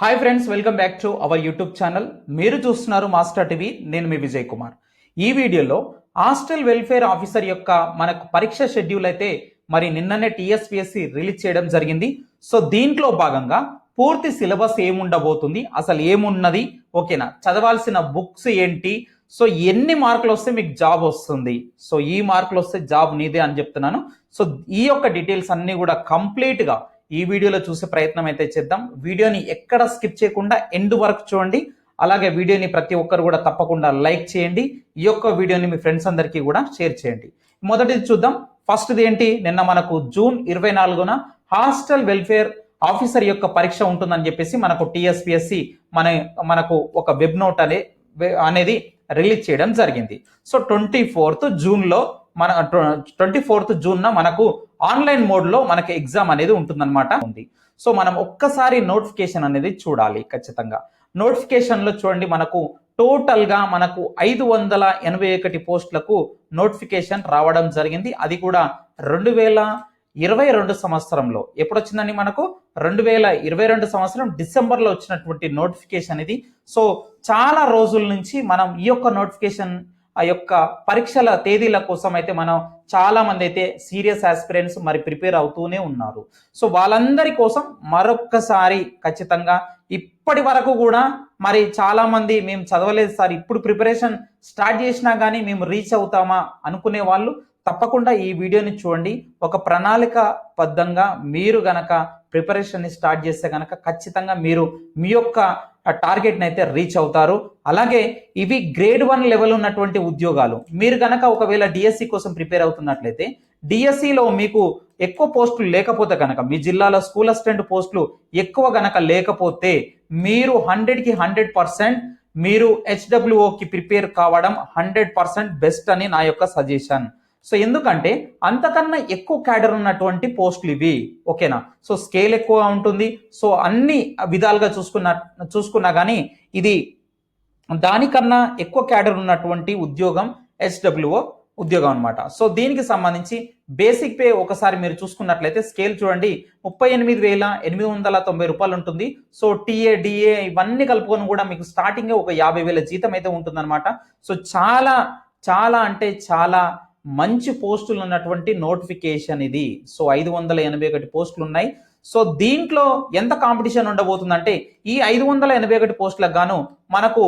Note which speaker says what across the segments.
Speaker 1: Hi friends welcome back to our YouTube channel మీరు చూస్తున్నారు master TV నేను మీ విజయ్ కుమార్ ఈ వీడియోలో హాస్టల్ వెల్ఫేర్ ఆఫీసర్ యొక్క మనకు పరీక్ష షెడ్యూల్ అయితే మరి నిన్ననే టీఎస్పిఎస్సి రిలీజ్ చేయడం జరిగింది. సో దీంట్లో భాగంగా పూర్తి సిలబస్ ఏముండబోతుంది? అసలు ఏమున్నది? ఓకేనా చదవాల్సిన బుక్స్ ఏంటి? సో ఎన్ని మార్కులు వస్తే మీకు జాబ్ వస్తుంది? సో ఈ మార్కులు వస్తే జాబ్ నీదే అని చెప్తున్నాను. సో ఈ యొక్క డీటెయిల్స్ అన్నీ కూడా కంప్లీట్గా ఈ వీడియోలో చూసే ప్రయత్నం అయితే చేద్దాం. వీడియోని ఎక్కడ స్కిప్ చేయకుండా ఎండ్ వరకు చూడండి. అలాగే వీడియోని ప్రతి ఒక్కరు కూడా తప్పకుండా లైక్ చేయండి. ఈ యొక్క వీడియోని మీ ఫ్రెండ్స్ అందరికీ కూడా షేర్ చేయండి. మొదటిది చూద్దాం. ఫస్ట్ది ఏంటి? నిన్న మనకు జూన్ ఇరవై నాలుగున హాస్టల్ వెల్ఫేర్ ఆఫీసర్ యొక్క పరీక్ష ఉంటుందని చెప్పేసి మనకు టీఎస్పిఎస్సి మన మనకు ఒక వెబ్ నోట్ అనే అనేది రిలీజ్ చేయడం జరిగింది. సో ట్వంటీ ఫోర్త్ జూన్లో మన ట్వంటీ ఫోర్త్ జూన్న మనకు ఆన్లైన్ మోడ్లో మనకి ఎగ్జామ్ అనేది ఉంటుందన్నమాట. ఉంది. సో మనం ఒక్కసారి నోటిఫికేషన్ అనేది చూడాలి ఖచ్చితంగా. నోటిఫికేషన్లో చూడండి మనకు టోటల్గా మనకు ఐదు వందల ఎనభై ఒకటి పోస్టులకు నోటిఫికేషన్ రావడం జరిగింది. అది కూడా రెండు వేల ఇరవై రెండు సంవత్సరంలో. ఎప్పుడు వచ్చిందండి మనకు? రెండు వేల ఇరవై రెండు సంవత్సరం డిసెంబర్లో వచ్చినటువంటి నోటిఫికేషన్ ఇది. సో చాలా రోజుల నుంచి మనం ఈ యొక్క నోటిఫికేషన్ ఆ యొక్క పరీక్షల తేదీల కోసం అయితే మనం చాలా మంది అయితే సీరియస్ ఆస్పిరెంట్స్ మరి ప్రిపేర్ అవుతూనే ఉన్నారు. సో వాళ్ళందరి కోసం మరొక్కసారి ఖచ్చితంగా ఇప్పటి వరకు కూడా మరి చాలా మంది మేము చదవలేదు సార్ ఇప్పుడు ప్రిపరేషన్ స్టార్ట్ చేసినా కానీ మేము రీచ్ అవుతామా అనుకునే వాళ్ళు తప్పకుండా ఈ వీడియోని చూడండి. ఒక ప్రణాళిక బద్ధంగా మీరు గనక ప్రిపరేషన్ని స్టార్ట్ చేస్తే గనక ఖచ్చితంగా మీరు మీ యొక్క టార్గెట్ని అయితే రీచ్ అవుతారు. అలాగే ఇవి గ్రేడ్ వన్ లెవెల్ ఉన్నటువంటి ఉద్యోగాలు. మీరు కనుక ఒకవేళ డిఎస్సి కోసం ప్రిపేర్ అవుతున్నట్లయితే డిఎస్సిలో మీకు ఎక్కువ పోస్టులు లేకపోతే కనుక మీ జిల్లాలో స్కూల్ అసిస్టెంట్ పోస్టులు ఎక్కువ గనక లేకపోతే మీరు హండ్రెడ్కి హండ్రెడ్ పర్సెంట్ మీరు హెచ్డబ్ల్యూఓకి ప్రిపేర్ కావడం హండ్రెడ్ పర్సెంట్ బెస్ట్ అని నా యొక్క సజెషన్ సో ఎందుకంటే అంతకన్నా ఎక్కువ క్యాడర్ ఉన్నటువంటి పోస్టులు ఇవి. ఓకేనా? సో స్కేల్ ఎక్కువ ఉంటుంది. సో అన్ని విధాలుగా చూసుకున్న చూసుకున్నా కానీ ఇది దానికన్నా ఎక్కువ క్యాడర్ ఉన్నటువంటి ఉద్యోగం హెచ్డబ్ల్యూఓ ఉద్యోగం అనమాట సో దీనికి సంబంధించి బేసిక్ పే ఒకసారి మీరు చూసుకున్నట్లయితే స్కేల్ చూడండి. ముప్పై ఎనిమిది వేల ఎనిమిది వందల తొంభై రూపాయలు ఉంటుంది. సో టీఏ డిఏ ఇవన్నీ కలుపుకొని కూడా మీకు స్టార్టింగ్ ఒక యాభై వేల జీతం అయితే ఉంటుందన్నమాట. సో చాలా చాలా అంటే చాలా మంచి పోస్టులు ఉన్నటువంటి నోటిఫికేషన్ ఇది. సో ఐదు వందల ఎనభై ఒకటి పోస్టులు ఉన్నాయి. సో దీంట్లో ఎంత కాంపిటీషన్ ఉండబోతుందంటే ఈ ఐదు వందల ఎనభై ఒకటి పోస్టులకు గాను మనకు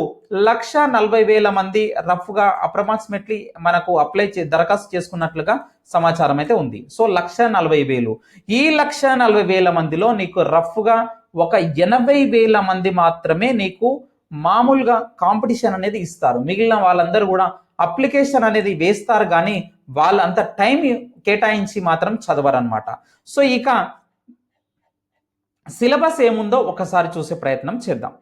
Speaker 1: లక్ష నలభై వేల మంది రఫ్గా అప్రాక్సిమేట్లీ మనకు అప్లై చే దరఖాస్తు చేసుకున్నట్లుగా సమాచారం అయితే ఉంది. సో లక్ష నలభై వేలు. ఈ లక్ష నలభై వేల మందిలో నీకు రఫ్గా ఒక ఎనభై వేల మంది మాత్రమే నీకు మామూలుగా కాంపిటీషన్ అనేది ఇస్తారు. మిగిలిన వాళ్ళందరూ కూడా అప్లికేషన్ అనేది వేస్తారు కానీ వాళ్ళంత టైం కేటాయించి మాత్రం చదవరనమాట సో ఇక సిలబస్ ఏముందో ఒకసారి చూసే ప్రయత్నం చేద్దాం.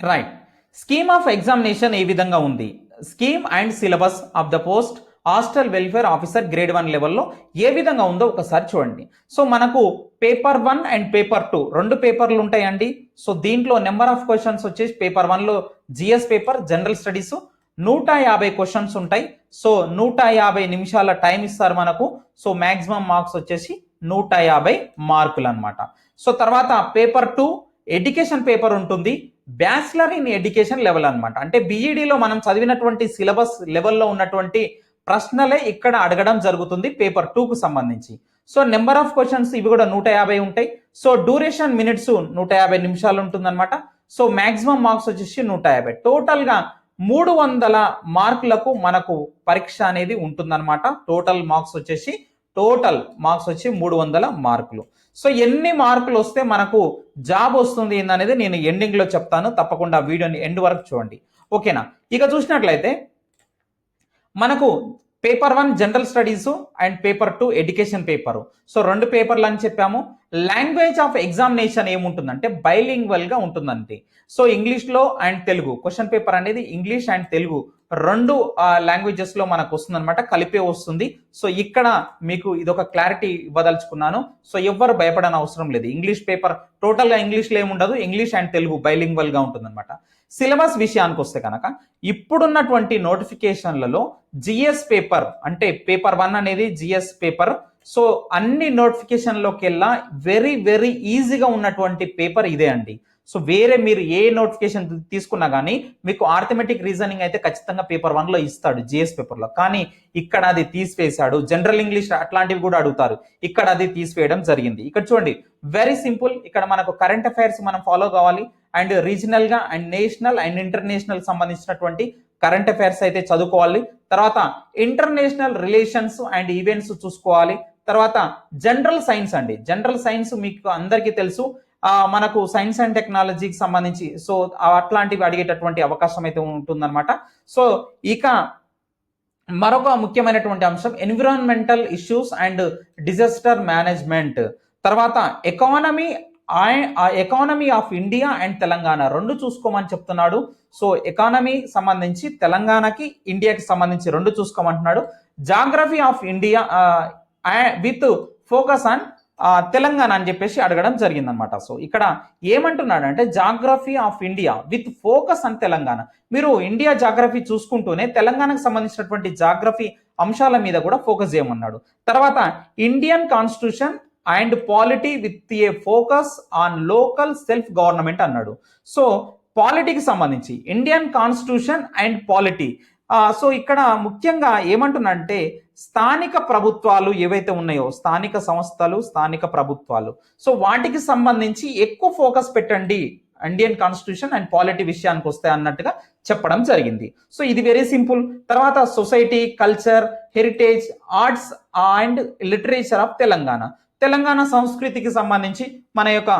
Speaker 1: రైట్. స్కీమ్ ఆఫ్ ఎగ్జామినేషన్ ఏ విధంగా ఉంది? Scheme and syllabus of the post hostel welfare officer grade one లెవెల్లో ఏ విధంగా ఉందో ఒకసారి చూడండి. సో మనకు paper one and paper two రెండు పేపర్లు ఉంటాయండి. సో దీంట్లో నెంబర్ ఆఫ్ క్వశ్చన్స్ వచ్చేసి పేపర్ వన్లో జిఎస్ పేపర్ జనరల్ స్టడీస్ నూట యాభై క్వశ్చన్స్ ఉంటాయి. సో నూట యాభై నిమిషాల టైం ఇస్తారు మనకు. సో మ్యాక్సిమం మార్క్స్ వచ్చేసి నూట యాభై మార్కులు అనమాట సో తర్వాత పేపర్ టూ ఎడ్యుకేషన్ పేపర్ ఉంటుంది. బ్యాచిలర్ ఇన్ ఎడ్యుకేషన్ లెవెల్ అనమాట అంటే బీఈడిలో మనం చదివినటువంటి సిలబస్ లెవెల్లో ఉన్నటువంటి ప్రశ్నలే ఇక్కడ అడగడం జరుగుతుంది పేపర్ టూకు సంబంధించి. సో నెంబర్ ఆఫ్ క్వశ్చన్స్ ఇవి కూడా నూట యాభై ఉంటాయి. సో డ్యూరేషన్ మినిట్స్ నూట యాభై నిమిషాలు ఉంటుందన్నమాట. సో మాక్సిమం మార్క్స్ వచ్చేసి నూట యాభై. టోటల్గా మూడు వందల మార్కులకు మనకు పరీక్ష అనేది ఉంటుందన్నమాట. టోటల్ మార్క్స్ వచ్చేసి టోటల్ మార్క్స్ వచ్చి మూడు వందల మార్కులు. సో ఎన్ని మార్కులు వస్తే మనకు జాబ్ వస్తుంది అనేది నేను ఎండింగ్లో చెప్తాను. తప్పకుండా వీడియోని ఎండ్ వరకు చూడండి. ఓకేనా? ఇక చూసినట్లయితే మనకు paper one general studies and paper two education paper so రెండు పేపర్లు అని చెప్పాము. లాంగ్వేజ్ ఆఫ్ ఎగ్జామినేషన్ ఏముంటుందంటే బైలింగ్వల్గా ఉంటుందంటే సో ఇంగ్లీష్లో అండ్ తెలుగు. క్వశ్చన్ పేపర్ అనేది ఇంగ్లీష్ అండ్ తెలుగు రెండు లాంగ్వేజెస్లో మనకు వస్తుందన్నమాట కలిపే వస్తుంది. సో ఇక్కడ మీకు ఇదొక క్లారిటీ ఇవ్వదలుచుకున్నాను. సో ఎవ్వరు భయపడని అవసరం లేదు. ఇంగ్లీష్ పేపర్ టోటల్గా ఇంగ్లీష్లో ఏముండదు ఇంగ్లీష్ అండ్ తెలుగు బైలింగ్వల్గా ఉంటుందన్నమాట. సిలబస్ విషయానికి వస్తే కనుక ఇప్పుడున్నటువంటి నోటిఫికేషన్లలో జిఎస్ పేపర్ అంటే పేపర్ వన్ అనేది జిఎస్ పేపర్ సో అన్ని నోటిఫికేషన్లోకెల్లా వెరీ వెరీ ఈజీగా ఉన్నటువంటి పేపర్ ఇదే అండి. సో వేరే మీరు ఏ నోటిఫికేషన్ తీసుకున్నా కానీ మీకు ఆర్థమెటిక్ రీజనింగ్ అయితే ఖచ్చితంగా పేపర్ వన్లో ఇస్తాడు జిఎస్ పేపర్లో కానీ ఇక్కడ అది తీసివేశాడు జనరల్ ఇంగ్లీష్ అట్లాంటివి కూడా అడుగుతారు. ఇక్కడ అది తీసివేయడం జరిగింది. ఇక్కడ చూడండి వెరీ సింపుల్ ఇక్కడ మనకు కరెంట్ అఫైర్స్ మనం ఫాలో కావాలి. అండ్ రీజనల్గా అండ్ నేషనల్ అండ్ ఇంటర్నేషనల్ సంబంధించినటువంటి కరెంట్ అఫైర్స్ అయితే చదువుకోవాలి. తర్వాత ఇంటర్నేషనల్ రిలేషన్స్ అండ్ ఈవెంట్స్ చూసుకోవాలి. తర్వాత జనరల్ సైన్స్ అండి. జనరల్ సైన్స్ మీకు అందరికీ తెలుసు. మనకు సైన్స్ అండ్ టెక్నాలజీకి సంబంధించి సో అట్లాంటివి అడిగేటటువంటి అవకాశం అయితే ఉంటుందన్నమాట. సో ఇక మరొక ముఖ్యమైనటువంటి అంశం environmental issues and disaster management తర్వాత economy economy of India and Telangana రెండు చూసుకోమని చెప్తున్నాడు. సో ఎకానమీ సంబంధించి తెలంగాణకి ఇండియాకి సంబంధించి రెండు చూసుకోమంటున్నాడు. Geography of India with focus on Telangana అని చెప్పేసి అడగడం జరిగిందనమాట సో ఇక్కడ ఏమంటున్నాడు అంటే geography of India with focus and Telangana. మీరు ఇండియా జాగ్రఫీ చూసుకుంటూనే తెలంగాణకు సంబంధించినటువంటి జాగ్రఫీ అంశాల మీద కూడా ఫోకస్ చేయమన్నాడు. తర్వాత Indian constitution and polity with a focus on local self government అన్నాడు. సో పాలిటీకి సంబంధించి Indian constitution and polity so ఇక్కడ ముఖ్యంగా ఏమంటున్నంటే స్థానిక ప్రభుత్వాలు ఏవైతే ఉన్నాయో స్థానిక సంస్థలు స్థానిక ప్రభుత్వాలు. సో వాటికి సంబంధించి ఎక్కువ ఫోకస్ పెట్టండి. ఇండియన్ కాన్స్టిట్యూషన్ అండ్ పాలిటీ విషయానికి వస్తే అన్నట్టుగా చెప్పడం జరిగింది. సో ఇది వెరీ సింపుల్. తర్వాత society culture heritage arts and literature of Telangana. Telangana సంస్కృతికి సంబంధించి మన యొక్క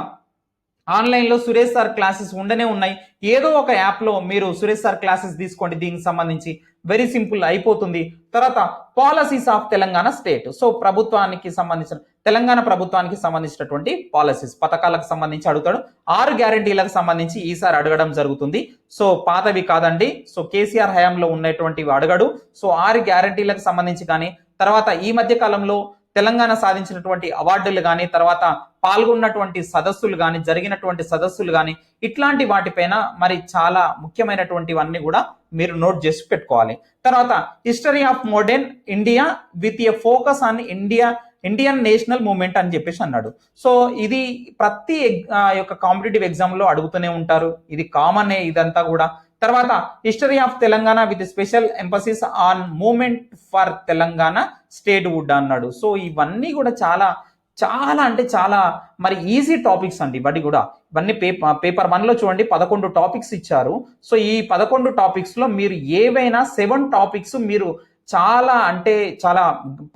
Speaker 1: ఆన్లైన్లో సురేష్ సార్ క్లాసెస్ ఉండనే ఉన్నాయి. ఏదో ఒక యాప్లో మీరు సురేష్ సార్ క్లాసెస్ తీసుకోండి. దీనికి సంబంధించి వెరీ సింపుల్ అయిపోతుంది. తర్వాత policies of Telangana state. So ప్రభుత్వానికి సంబంధించిన తెలంగాణ ప్రభుత్వానికి సంబంధించినటువంటి పాలసీస్ పథకాలకు సంబంధించి అడుగుతాడు. ఆరు గ్యారంటీలకు సంబంధించి ఈసారి అడగడం జరుగుతుంది. సో పాతవి కాదండి. సో కేసీఆర్ హయాంలో ఉన్నటువంటివి అడగడు. సో ఆరు గ్యారంటీలకు సంబంధించి కానీ తర్వాత ఈ మధ్య కాలంలో తెలంగాణ సాధించినటువంటి అవార్డులు కానీ తర్వాత పాల్గొన్నటువంటి సదస్సులు కానీ జరిగినటువంటి సదస్సులు కానీ ఇట్లాంటి వాటిపైన మరి చాలా ముఖ్యమైనటువంటివన్నీ కూడా మీరు నోట్ చేసి పెట్టుకోవాలి. తర్వాత history of modern India with a focus on India Indian national movement అని చెప్పేసి అన్నాడు. సో ఇది ప్రతి ఎగ్- ఆ, యొక్క కాంపిటేటివ్ ఎగ్జామ్లో అడుగుతూనే ఉంటారు. ఇది కామన్ ఇదంతా కూడా. తర్వాత history of Telangana with special emphasis on movement for Telangana statehood అన్నాడు. సో ఇవన్నీ కూడా చాలా చాలా అంటే చాలా మరి ఈజీ టాపిక్స్ అండి ఇవన్నీ కూడా. ఇవన్నీ పేపర్ పేపర్ వన్లో చూడండి పదకొండు టాపిక్స్ ఇచ్చారు. సో ఈ పదకొండు టాపిక్స్లో మీరు ఏవైనా సెవెన్ టాపిక్స్ మీరు చాలా అంటే చాలా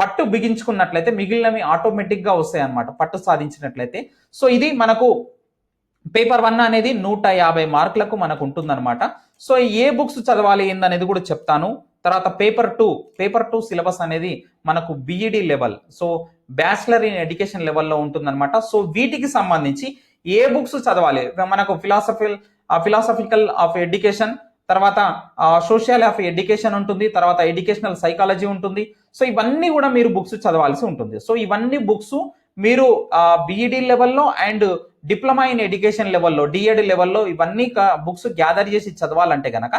Speaker 1: పట్టు బిగించుకున్నట్లయితే మిగిలినవి ఆటోమేటిక్గా వస్తాయి అన్నమాట పట్టు సాధించినట్లయితే. సో ఇది మనకు పేపర్ వన్ అనేది నూట యాభై మార్కులకు మనకు ఉంటుందన్నమాట. సో ఏ బుక్స్ చదవాలి ఏందనేది కూడా చెప్తాను. తర్వాత paper two paper two syllabus అనేది మనకు BEd level so bachelor in education లెవెల్లో ఉంటుందన్నమాట. సో వీటికి సంబంధించి ఏ బుక్స్ చదవాలి? మనకు ఫిలాసఫిల్ ఫిలాసఫికల్ ఆఫ్ ఎడ్యుకేషన్ తర్వాత సోషల్ ఆఫ్ ఎడ్యుకేషన్ ఉంటుంది తర్వాత ఎడ్యుకేషనల్ సైకాలజీ ఉంటుంది. సో ఇవన్నీ కూడా మీరు బుక్స్ చదవాల్సి ఉంటుంది. సో ఇవన్నీ బుక్స్ మీరు బీఈడి లెవెల్లో అండ్ డిప్లొమా ఇన్ ఎడ్యుకేషన్ లెవెల్లో డిఎడ్ లెవెల్లో ఇవన్నీ బుక్స్ గ్యాదర్ చేసి చదవాలంటే కనుక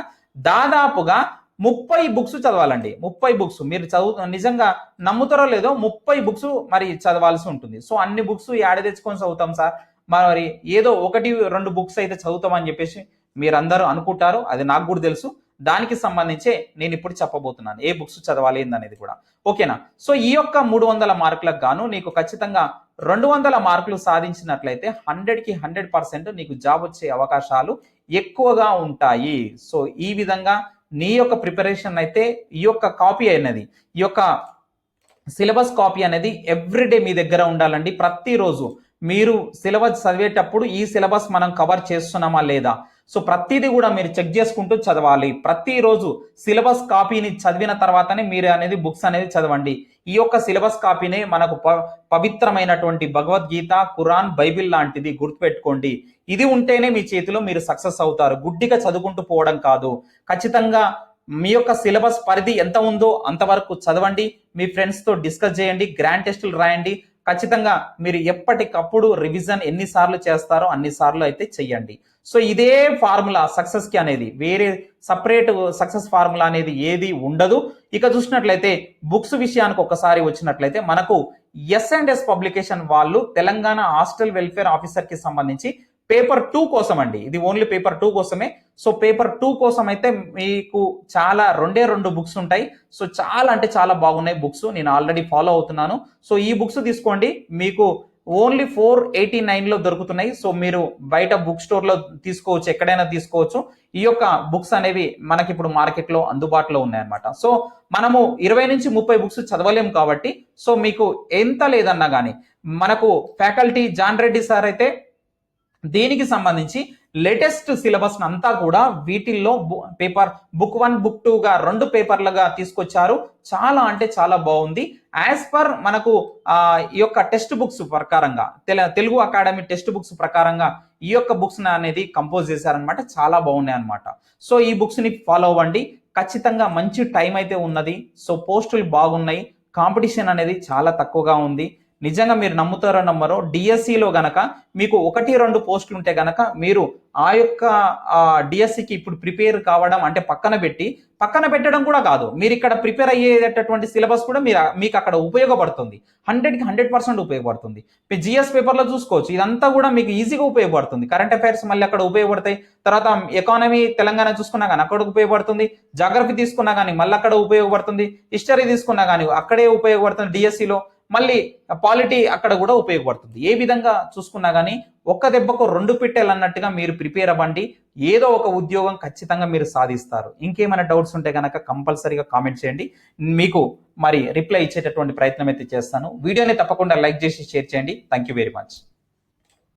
Speaker 1: దాదాపుగా ముప్పై బుక్స్ చదవాలండి. ముప్పై బుక్స్. మీరు చదువు నిజంగా నమ్ముతారో లేదో ముప్పై బుక్స్ మరి చదవాల్సి ఉంటుంది. సో అన్ని బుక్స్ యాడ తెచ్చుకొని చదువుతాం సార్. మరి ఏదో ఒకటి రెండు బుక్స్ అయితే చదువుతామని చెప్పేసి మీరందరూ అనుకుంటారు. అది నాకు కూడా తెలుసు. దానికి సంబంధించి నేను ఇప్పుడు చెప్పబోతున్నాను. ఏ బుక్స్ చదవాలి అనేది కూడా. ఓకేనా? సో ఈ యొక్క మూడు వందల మార్కులకు గాను నీకు ఖచ్చితంగా రెండు వందల మార్కులు సాధించినట్లయితే హండ్రెడ్కి హండ్రెడ్ పర్సెంట్ నీకు జాబ్ వచ్చే అవకాశాలు ఎక్కువగా ఉంటాయి. సో ఈ విధంగా నీ యొక్క ప్రిపరేషన్ అయితే ఈ యొక్క కాపీ అనేది ఈ యొక్క సిలబస్ కాపీ అనేది ఎవ్రీడే మీ దగ్గర ఉండాలండి. ప్రతిరోజు మీరు సిలబస్ చదివేటప్పుడు ఈ సిలబస్ మనం కవర్ చేస్తున్నామా లేదా? సో ప్రతిదీ కూడా మీరు చెక్ చేసుకుంటూ చదవాలి. ప్రతిరోజు సిలబస్ కాపీని చదివిన తర్వాతనే మీరు అనేది బుక్స్ అనేది చదవండి. ఈ యొక్క సిలబస్ కాపీనే మనకు ప- పవిత్రమైనటువంటి భగవద్గీత ఖురాన్ బైబిల్ లాంటిది గుర్తుపెట్టుకోండి. ఇది ఉంటేనే మీ చేతిలో మీరు సక్సెస్ అవుతారు. గుడ్డిగా చదువుకుంటూ పోవడం కాదు. ఖచ్చితంగా మీ యొక్క సిలబస్ పరిధి ఎంత ఉందో అంతవరకు చదవండి. మీ ఫ్రెండ్స్తో డిస్కస్ చేయండి. గ్రాండ్ టెస్టులు రాయండి. ఖచ్చితంగా మీరు ఎప్పటికప్పుడు రివిజన్ ఎన్నిసార్లు చేస్తారో అన్ని సార్లు అయితే చెయ్యండి. సో ఇదే ఫార్ములా సక్సెస్కి అనేది. వేరే సపరేట్ సక్సెస్ ఫార్ములా అనేది ఏది ఉండదు. ఇక చూసినట్లయితే బుక్స్ విషయానికి ఒకసారి వచ్చినట్లయితే మనకు ఎస్ అండ్ ఎస్ పబ్లికేషన్ వాళ్ళు తెలంగాణ హాస్టల్ వెల్ఫేర్ ఆఫీసర్కి సంబంధించి పేపర్ టూ కోసం అండి ఇది ఓన్లీ పేపర్ టూ కోసమే. సో పేపర్ టూ కోసం అయితే మీకు చాలా రెండే రెండు బుక్స్ ఉంటాయి. సో చాలా అంటే చాలా బాగున్నాయి బుక్స్. నేను ఆల్రెడీ ఫాలో అవుతున్నాను. సో ఈ బుక్స్ తీసుకోండి. మీకు ఓన్లీ ఫోర్ ఎయిటీ నైన్లో దొరుకుతున్నాయి. సో మీరు బయట బుక్ స్టోర్లో తీసుకోవచ్చు ఎక్కడైనా తీసుకోవచ్చు. ఈ యొక్క బుక్స్ అనేవి మనకి ఇప్పుడు మార్కెట్లో అందుబాటులో ఉన్నాయన్నమాట. సో మనము ఇరవై నుంచి ముప్పై బుక్స్ చదవలేము కాబట్టి సో మీకు ఎంత లేదన్నా కానీ మనకు ఫ్యాకల్టీ జాన్ రెడ్డి సార్ అయితే దీనికి సంబంధించి లేటెస్ట్ సిలబస్ అంతా కూడా వీటిల్లో పేపర్ బుక్ వన్ బుక్ టూగా రెండు పేపర్లుగా తీసుకొచ్చారు. చాలా అంటే చాలా బాగుంది. యాజ్ పర్ మనకు ఆ, ఈ యొక్క టెక్స్ట్ బుక్స్ ప్రకారంగా తెల- తెలుగు అకాడమీ టెక్స్ట్ బుక్స్ ప్రకారంగా ఈ యొక్క బుక్స్ అనేది కంపోజ్ చేశారనమాట చాలా బాగున్నాయి అనమాట సో ఈ బుక్స్ని ఫాలో అవ్వండి. ఖచ్చితంగా మంచి టైం అయితే ఉన్నది. సో పోస్టులు బాగున్నాయి. కాంపిటీషన్ అనేది చాలా తక్కువగా ఉంది. నిజంగా మీరు నమ్ముతారో నమ్మరో డిఎస్సిలో గనక మీకు ఒకటి రెండు పోస్టులు ఉంటే గనక మీరు ఆ యొక్క డిఎస్సికి ఇప్పుడు ప్రిపేర్ కావడం అంటే పక్కన పెట్టి పక్కన పెట్టడం కూడా కాదు. మీరు ఇక్కడ ప్రిపేర్ అయ్యేటటువంటి సిలబస్ కూడా మీరు మీకు అక్కడ ఉపయోగపడుతుంది. హండ్రెడ్కి హండ్రెడ్ పర్సెంట్ ఉపయోగపడుతుంది. మీ జిఎస్ పేపర్లో చూసుకోవచ్చు. ఇదంతా కూడా మీకు ఈజీగా ఉపయోగపడుతుంది. కరెంట్ అఫైర్స్ మళ్ళీ అక్కడ ఉపయోగపడతాయి. తర్వాత ఎకానమీ తెలంగాణ చూసుకున్నా కానీ అక్కడ ఉపయోగపడుతుంది. జాగ్రఫీ తీసుకున్నా కానీ మళ్ళీ అక్కడ ఉపయోగపడుతుంది. హిస్టరీ తీసుకున్నా కానీ అక్కడే ఉపయోగపడుతుంది డిఎస్సిలో మళ్ళీ పాలిటీ అక్కడ కూడా ఉపయోగపడుతుంది. ఏ విధంగా చూసుకున్నా కానీ ఒక్క దెబ్బకు రెండు పిట్టెలు అన్నట్టుగా మీరు ప్రిపేర్ అవ్వండి. ఏదో ఒక ఉద్యోగం ఖచ్చితంగా మీరు సాధిస్తారు. ఇంకేమైనా డౌట్స్ ఉంటే కనుక కంపల్సరీగా కామెంట్ చేయండి. మీకు మరి రిప్లై ఇచ్చేటటువంటి ప్రయత్నం అయితే చేస్తాను. వీడియోని తప్పకుండా లైక్ చేసి షేర్ చేయండి. Thank you very much